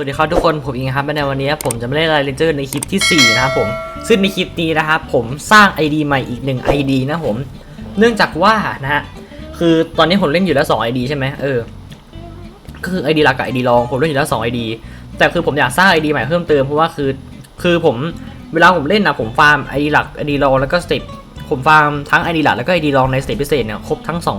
สวัสดีครับทุกคนผมอิงครับในวันนี้ผมจะมาเล่นไลเลนเจอร์ในคลิปที่ 4 นะครับผม ซึ่งในคลิปนี้นะครับผมสร้าง ID ใหม่อีก 1 ID นะผม เนื่องจากว่านะฮะคือตอนนี้ผมเล่นอยู่แล้ว 2 ID ใช่ไหมเออก็คือ ID หลักกับ ID รองผมเล่นอยู่แล้ว 2 ID แต่คือผมอยากสร้าง ID ใหม่เพิ่มเติมเพราะว่าคือ คือผมเวลาผมเล่นนะผมฟาร์ม ID หลัก ID รองแล้วก็สเต็ปผมฟาร์มทั้ง ID หลักแล้วก็ ID รองในสเต็ปพิเศษเนี่ยครบทั้งสอง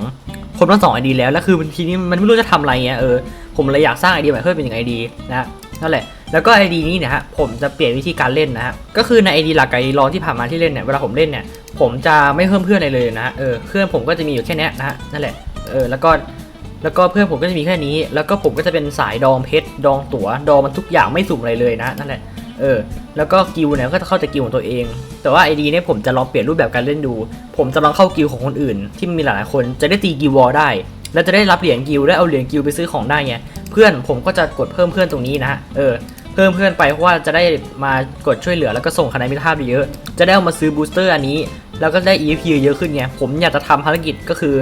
ครบทั้งสอง ID แล้วแล้วคือทีนี้มันไม่รู้จะทำอะไรเงี้ยเออ ผมเลยอยากสร้าง ID ใหม่เพิ่มเป็นหนึ่ง ID นะฮะนั่นแหละแล้วก็ ID นี้เนี่ยฮะผมจะเปลี่ยนวิธีการเล่นนะฮะก็คือใน ID หลักกับ ID รองที่ผ่านมาที่เล่นเนี่ยเวลาผมเล่นเนี่ยผมจะไม่เพิ่มเพื่อนอะไรเลยนะฮะเออเพื่อนผมก็จะมีอยู่แค่นี้นะฮะนั่นแหละเออแล้วก็แล้วก็เพื่อนผมก็จะมีแค่นี้ แล้วก็ผมก็จะเป็นสายดองเพชรดองตั๋วดองมันทุกอย่างไม่สุ่มอะไรเลยนะนั่นแหละเออแล้วก็กิลเนี่ยก็จะเข้าแต่กิลของตัวเอง แต่ว่า ID เนี่ยผมจะลองเปลี่ยนรูปแบบการเล่นดู ผมจะลองเข้ากิลของคนอื่น ที่มีหลายๆคนจะได้ตีกิลวอลได้ แล้วจะได้รับเหรียญกิลได้เอาเหรียญกิลไปซื้อของได้ไงเพื่อนผมก็จะกดเพิ่มเพื่อนตรงนี้นะเออเพิ่มเพื่อนไปเพราะว่าจะได้มากดช่วยเหลือแล้วก็ส่งคะแนนมิตรภาพเยอะ จะได้เอามาซื้อบูสเตอร์อันนี้ แล้วก็ได้ EXP เยอะขึ้นไงผมอยากจะทำภารกิจก็คือ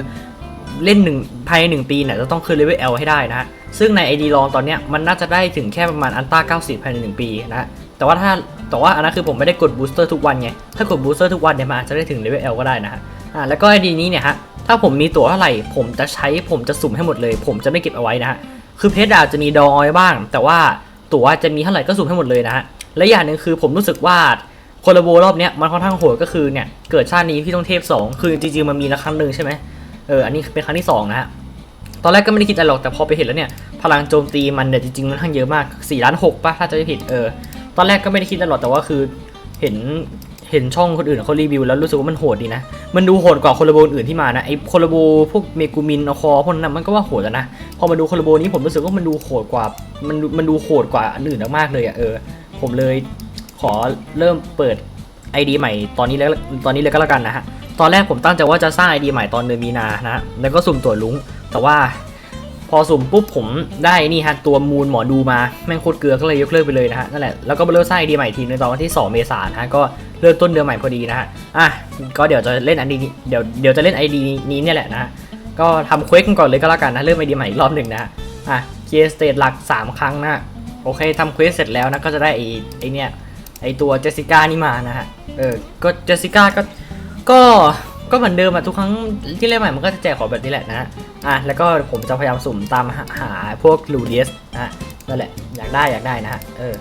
เล่นหนึ่งภายในหนึ่งปีเนี่ยจะต้องขึ้นเลเวล L ให้ได้นะฮะซึ่งใน ID ลองตอนเนี้ยมันน่าจะได้ถึงแค่ประมาณอันต้า90 ภายในหนึ่งปีนะฮะแต่ว่าถ้าแต่ว่าอันนั้นคือผมไม่ได้กดบูสเตอร์ทุกวันไงถ้ากดบูสเตอร์ทุกวันเนี่ยมันอาจจะได้ถึงเลเวล L ก็ได้นะฮะอ่าแล้วก็ ID นี้เนี่ยฮะ ถ้าผมมีตั๋วเท่าไหร่ ผมจะใช้ผมจะสุ่มให้หมดเลย ผมจะไม่เก็บเอาไว้นะฮะคือเพชรอาจจะมีดองเอาไว้บ้าง แต่ว่าตั๋วจะมีเท่าไหร่ก็สุ่มให้หมดเลยนะฮะและอย่างหนึ่งคือผมรู้สึกว่าโคลาโบรอบเนี้ยมันค่อนข้างโหดก็คือเนี่ยเกิดชาตินี้พี่ต้องเทพ 2 คือจริงๆมันมีละครั้งหนึ่งใช่ไหมเอออันนี้เป็นครั้งที่2นะฮะตอนแรกก็ไม่ได้คิดอะไรหรอกแต่พอไปเห็นแล้วเนี่ยพลังโจมตีมันเนี่ยจริงๆมันค่อนข้างเยอะมาก4ล้าน6ป่ะถ้าจะไม่ผิดเออตอนแรกก็ไม่ได้คิดอะไรหรอกแต่ว่าคือเห็น เห็นช่องคนอื่นเขารีวิวแล้วรู้สึกว่ามันโหดดีนะ มันดูโหดกว่าโคลาโบอื่นที่มานะไอโคลาโบพวกเมกูมินอคอพวกนั้นมันก็ว่าโหดแล้วนะ พอมาดูโคลาโบนี้ผมรู้สึกว่ามันดูโหดกว่า มันดูมันดูโหดกว่าอันอื่นมากๆเลยอะเออ ผมเลยขอเริ่มเปิด ID ใหม่ตอนนี้แล้วตอนนี้เลยก็แล้วกันนะฮะ ตอนแรกผมตั้งใจว่าจะสร้าง ID ใหม่ตอนเดือนมีนานะฮะแล้วก็สุ่มตัวจลุงแต่ว่า พอสุ่มปุ๊บผมได้นี่ฮะตัวมูลหมอดูมาแม่งโคตรเกลือก็เลยยกเลิกไปเลยนะฮะนั่นแหละแล้วก็มาเริ่มสร้างไอเดียใหม่ทีในตอนวันที่ 2 เมษายนะฮะก็เริ่มต้นเดือนใหม่พอดีนะฮะอะก็เดี๋ยวจะเล่นอันนี้เดี๋ยวเดี๋ยวจะเล่นไอดีนี้เนี่ยแหละนะก็ทำเควสกันก่อนเลยก็แล้วกันนะเริ่มไอเดียใหม่อีกรอบหนึ่งนะฮะอะเคียร์สเตทหลัก 3 ครั้งนะฮะโอเคทำเควสเสร็จแล้วนะก็จะได้ไอไอเนี่ยไอตัวเจสสิก้านี่มานะฮะเออก็เจสสิก้าก็ก็ ก็เหมือนเดิมอะทุกครั้งที่เล่นใหม่มันก็จะแจกของแบบนี้แหละนะฮะอะแล้วก็ผมจะพยายามสุ่มตามหาพวกลูเดียสนะนั่นแหละอยากได้อยากได้นะฮะเออ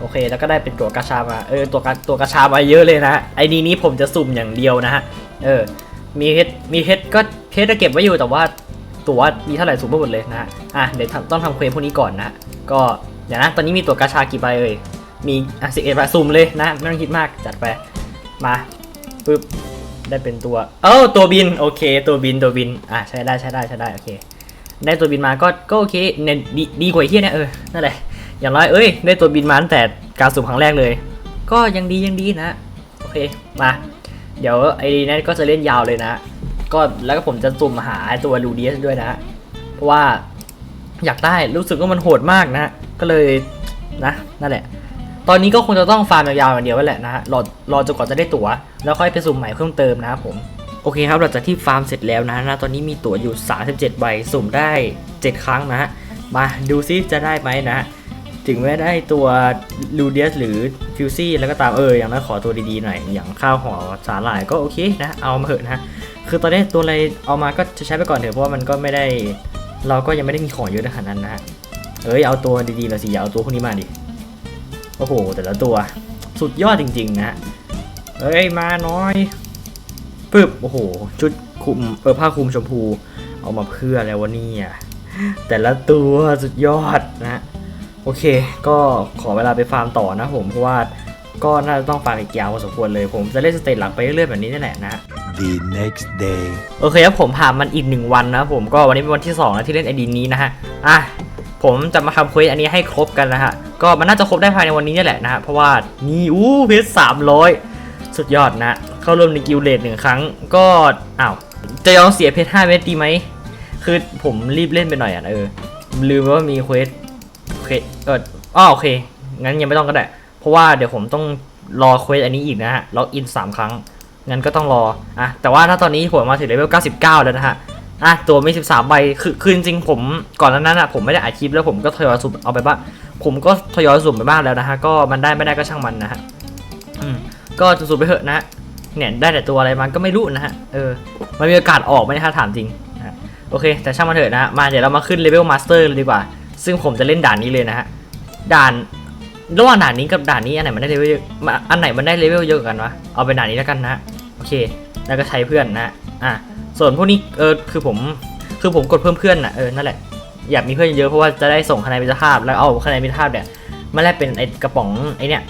โอเค แล้วก็ได้เป็นตัวกระชามาเออตัวกระตัวกระชามาเยอะเลยนะไอดีนี้ผมจะสุ่มอย่างเดียวนะฮะเออมีเพชรมีเพชรก็เพชรจะเก็บไว้อยู่แต่ว่าตัวมีเท่าไหร่สุ่มไม่หมดเลยนะฮะอะเดี๋ยวต้องทำเควสพวกนี้ก่อนนะฮะก็เดี๋ยวนะตอนนี้มีตัวกระชากี่ใบเอ่ยมีอะสิบเอ็ดใบสุ่มเลยนะไม่ต้องคิดมากจัดไปมาปึ๊บ ได้เป็นตัว เออตัวบินโอเค ตัวบินตัวบินอะใช้ได้ใช้ได้ใช้ได้โอเค ได้ตัวบินมาก็ก็โอเคเนี่ยดีดีกว่าเฮียเนี่ยเออนั่นแหละอย่างน้อยเอ้ยได้ตัวบินมาตั้งแต่การสุ่มครั้งแรกเลย ก็ยังดียังดีนะโอเคมาเดี๋ยวไอ้นี่ก็จะเล่นยาวเลยนะ ก็แล้วก็ผมจะสุ่มหาตัวลูเดียสด้วยนะ เพราะว่าอยากได้รู้สึกว่ามันโหดมากนะ ก็เลยนะนั่นแหละ ตอนนี้ก็คงจะต้องฟาร์มยาวๆอย่างเดียวไว้แหละนะฮะรอรอจนกว่าจะได้ตั๋ว แล้วค่อยไปสุ่มใหม่เพิ่มเติมนะครับผมโอเคครับหลังจากที่ฟาร์มเสร็จแล้วนะนะตอนนี้มีตั๋วอยู่ 37ใบสุ่มได้ 7 ครั้งนะฮะมาดูซิจะได้ไหมนะ ถึงแม้ได้ตัวลูเดียสหรือฟิวซี่แล้วก็ตามเอออย่างน้อยขอตัวดีๆหน่อย อย่างข้าวห่อสาหร่ายก็โอเคนะ เอามาเถอะนะคือตอนนี้ตัวอะไรเอามาก็จะใช้ไปก่อนเถอะเพราะว่ามันก็ไม่ได้ เราก็ยังไม่ได้มีของเยอะขนาดนั้นนะเอ้ยเอาตัวดีๆหน่อยสิอย่าเอาตัวพวกนี้มาดิ โอ้โห แต่ละตัวสุดยอดจริง ๆ นะเอ้ย มาน้อยปึ๊บโอ้โห ชุดคลุมเออผ้าคลุมชมพู เอามาเพื่ออะไรวะเนี่ยแต่ละตัวสุดยอดนะโอเค ก็ขอเวลาไปฟาร์มต่อนะผม เพราะว่าก็น่าจะต้องฟาร์มอีกยาวพอสมควรเลย ผมจะเล่นสเตจหลักไปเรื่อยๆแบบนี้นี่แหละนะ the next day. โอเคครับผมผ่านมันอีกหนึ่งวันนะผมก็วันนี้เป็นวันที่2นะที่เล่นไอดีนี้นะฮะอะผมจะมาทำเควสอันนี้ให้ครบกันนะฮะ ก็มันน่าจะครบได้ภายในวันนี้นี่แหละนะฮะเพราะว่านี่อู้เพชรสามร้อยสุดยอดนะเข้าร่วมในกิลเลดหนึ่งครั้งก็อ้าวจะยอมเสียเพชรห้าเม็ดดีไหมคือผมรีบเล่นไปหน่อยอะเออลืมว่ามีเควสโอเคเอออ้อโอเค งั้นยังไม่ต้องก็ได้ เพราะว่าเดี๋ยวผมต้องรอเควสอันนี้อีกนะฮะล็อกอินสามครั้งงั้นก็ต้องรออะแต่ว่าถ้าตอนนี้ผมมาถึงเลเวล99 แล้วนะฮะอะตัวมี 13 ใบคือคือจริงผมก่อนนานั้นอะผมไม่ได้อัดคลิปแล้วผมก็ทยอยสุ่มเอาไปบ้าง ผมก็ทยอยสุ่มไปบ้างแล้วนะฮะ ก็มันได้ไม่ได้ก็ช่างมันนะฮะ อืม ก็สุ่มไปเถอะนะฮะ เนี่ยได้แต่ตัวอะไรมันก็ไม่รู้นะฮะ เออ มันมีโอกาสออกไหมนะฮะถามจริงนะโอเค แต่ช่างมันเถอะนะฮะ มาเดี๋ยวเรามาขึ้นเลเวลมาสเตอร์เลยดีกว่า ซึ่งผมจะเล่นด่านนี้เลยนะฮะ ด่านระหว่างด่านนี้กับด่านนี้อันไหนมันได้เลเวลเยอะอันไหนมันได้เลเวลเยอะกว่ากันวะ เอาเป็นด่านนี้แล้วกันนะ โอเค แล้วก็ใช้เพื่อนนะฮะอะ ส่วนพวกนี้ เออ คือผม คือผมกดเพิ่มเพื่อนนะเออ นั่นแหละ อยากมีเพื่อนเยอะเพราะว่าจะได้ส่งคะแนนมิตรภาพ แล้วเอาคะแนนมิตรภาพเนี่ยมาแลกเป็นไอกระป๋องไอ้เนี่ย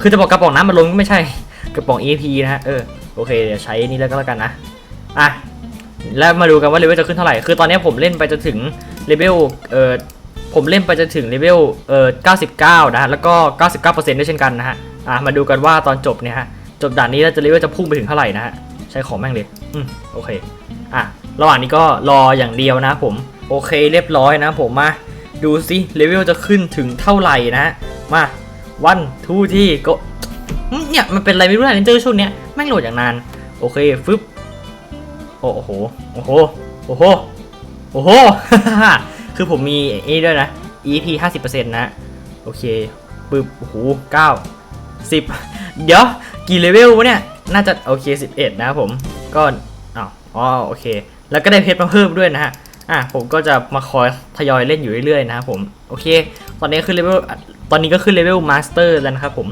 คือจะบอกกระป๋องน้ำมันลมก็ไม่ใช่กระป๋อง EP นะฮะเออโอเคเดี๋ยวใช้นี่แล้วก็แล้วกันนะอะแล้วมาดูกันว่าเลเวลจะขึ้นเท่าไหร่คือตอนนี้ผมเล่นไปจนถึงเลเวลเออผมเล่นไปจนถึงเลเวลเออ99 นะฮะ แล้วก็ 99%ด้วยเช่นกันนะฮะ อะ มาดูกันว่าตอนจบเนี่ยฮะ จบด่านนี้แล้วจะเลเวลจะพุ่งไปถึงเท่าไหร่นะฮะ ใช้ของแม่งเลย อืม โอเค อะ ระหว่างนี้ก็รออย่างเดียวนะผม โอเคเรียบร้อยนะผมมาดูซิเลเวลจะขึ้นถึงเท่าไหร่นะมาวันทูที่ก็เนี่ยมันเป็นอะไรไม่รู้นะเรเจอช่วงเนี้ยแม่งโหลดอย่างนาน โอเคฟึบโอ้โหโอ้โหโอ้โหโอ้โหคือผมมีไอ้ด้วยนะ EP 50%นะโอเคปึ๊บโอ้โหเก้าสิบเดี๋ยวกี่เลเวลวะเนี่ย น่าจะโอเค 11 นะผมก็อ๋อโอเค แล้วก็ได้เพชรมาเพิ่มด้วยนะฮะ อะผมก็จะมาคอยทยอยเล่นอยู่เรื่อยๆนะครับผมโอเค ตอนนี้ขึ้นเลเวลตอนนี้ก็ขึ้นเลเวลมาสเตอร์แล้วนะครับผม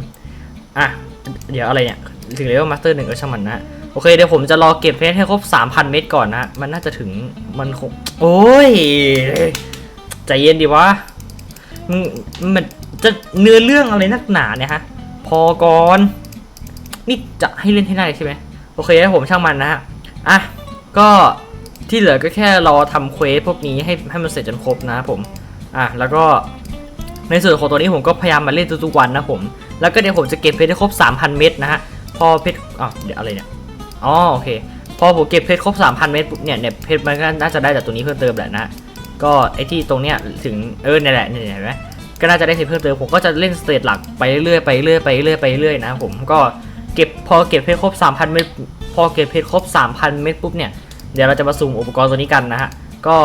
อะเดี๋ยวอะไรเนี่ยถึงเลเวลมาสเตอร์หนึ่งก็ช่างมันนะโอเคเดี๋ยวผมจะรอเก็บเพชรให้ครบ 3,000 เม็ดก่อนนะ มันน่าจะถึงมันคงโอ้ยใจเย็นดีวะมึงมันจะเนื้อเรื่องอะไรนักหนาเนี่ยฮะ พอก่อน นี่จะให้เล่นให้ได้ใช่ไหมโอเคแล้วผมช่างมันนะฮะอะก็ ที่เหลือก็แค่รอทำเควสพวกนี้ให้ให้มันเสร็จจนครบนะครับผม อะแล้วก็ในส่วนของตัวนี้ผมก็พยายามมาเล่นทุกๆวันนะผม แล้วก็เดี๋ยวผมจะเก็บเพชรให้ครบ 3,000 เม็ดนะฮะ พอเพชรอ๋อเดี๋ยวอะไรเนี่ย อ๋อโอเค พอผมเก็บเพชรครบ 3,000 เม็ดปุ๊บเนี่ยเนี่ยเพชรมันก็น่าจะได้จากตัวนี้เพิ่มเติมแหละนะก็ไอที่ตรงเนี้ยถึงเออเนี่ยแหละเนี่ยเห็นไหมก็น่าจะได้เพชรเพิ่มเติมผมก็จะเล่นสเตจหลักไปเรื่อยๆไปเรื่อยๆไปเรื่อยๆไปเรื่อยๆนะผมก็เก็บพอเก็บเพชรครบ 3,000 เม็ดพอเก็บเพชรครบ 3,000 เม็ดปุ๊บเนี่ย เดี๋ยวเราจะมาสุ่มอุปกรณ์ตัวนี้กันนะฮะ ก็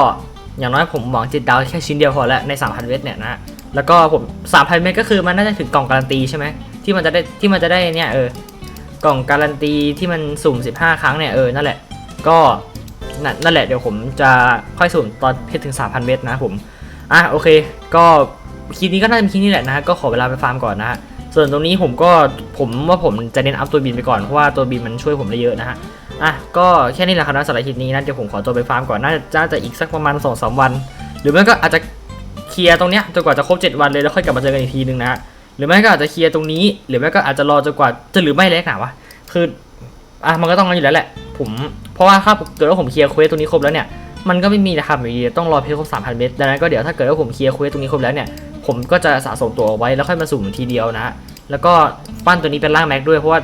อย่างน้อยผมหวังจิตดาวแค่ชิ้นเดียวพอแล้วใน 3,000เม็ดเนี่ยนะฮะ แล้วก็ผม3,000เม็ดก็คือมันน่าจะถึงกล่องการันตีใช่ไหมที่มันจะได้ที่มันจะได้เนี่ยเออกล่องการันตีที่มันสุ่ม 15 ครั้งเนี่ยเออนั่นแหละ ก็นั่นแหละเดี๋ยวผมจะค่อยสุ่มตอนเพชรถึง 3,000เมตรนะผมอะโอเค ก็คลิปนี้ก็น่าจะเป็นคลิปนี้แหละนะฮะก็ขอเวลาไปฟาร์มก่อนนะฮะส่วนตรงนี้ผมก็ผมว่าผมจะเน้นอัพตัวบินไปก่อนเพราะว่าตัวบินมันช่วยผมได้เยอะนะฮะ อะก็แค่นี้แหละครับนะสำหรับคลิปนี้นะเดี๋ยวผมขอตัวไปฟาร์มก่อนน่าจะน่าจะอีกสักประมาณ2อสวัน หรือไม่ก็อาจจะเคลียร์ตรงเนี้ยจนกว่าจะครบ 7 วันเลยแล้วค่อยกลับมาเจอกันอีกทีนึงนะฮะหรือไม่ก็อาจจะเคลียร์ตรงนี้ หรือไม่ก็อาจจะรอจนกว่าจะหรือไม่เล็กหนาวะคืออะมันก็ต้องงันอยู่แล้วแหละ ผมเพราะว่าถ้าเกิดว่าผมเคลียร์เควสตรงนี้ครบแล้วเนี่ยมันก็ไม่มีนะครับอยู่ดีต้องรอเพชรครบ3,000 เมตรดังนั้นก็เดี๋ยวถ้าเกิดว่าผมเคลียร์เควสตรงนี้ครบแล้วเนี่ยผมก็จะสะสมตัวเอาไว้แล้วค่อยมาสุ่มทีเดียวนะ แล้วก็ปั้นตัวนี้เป็นร่างแม็กด้วยเพราะว่า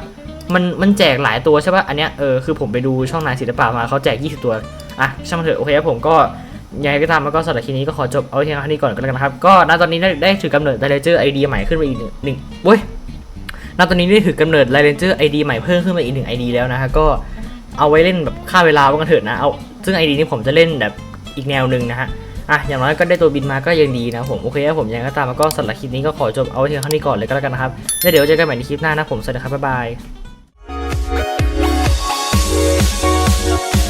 มันมันแจกหลายตัวใช่ป่ะ อันเนี้ยเออคือผมไปดูช่องนายศิลปะมาเขาแจก 20 ตัว อะ ช่างมันเถอะ โอเคผมก็ยังไงก็ตามแล้วก็สำหรับคลิปนี้ก็ขอจบเอาเพียงเท่านี้ก่อนก็แล้วกันนะครับ ก็ณตอนนี้ได้ได้ถือกำเนิดไดเรเจอร์ไอเดียใหม่ขึ้นมาอีกหนึ่งหนึ่งเว้ยณตอนนี้ได้ถือกำเนิดไ r เ n นเจอร์ไอเดียใหม่เพิ่มขึ้นมาอีกหนึ่งไอเดียแล้วนะฮะก็เอาไว้เล่นแบบฆ่าเวลาว่ากันเถิดนะเอาซึ่งไอเดียนี้ผมจะเล่นแบบอีกแนวหนึ่งนะฮะอะอย่างน้อยก็ได้ตัวบินมาก็ยังดีนะผมโอเคครับผมยังไงก็ตามแล้วก็สำหรับคลิปนี้ก็ขอจบเอาไว้เพียงเท่านี้ก่อนเลยก็แล้วกันนะครับแล้วเดี๋ยวเจอกันใหม่ในคลิปหน้านะผมสวัสดีครับบ๊ายบาย Thank you.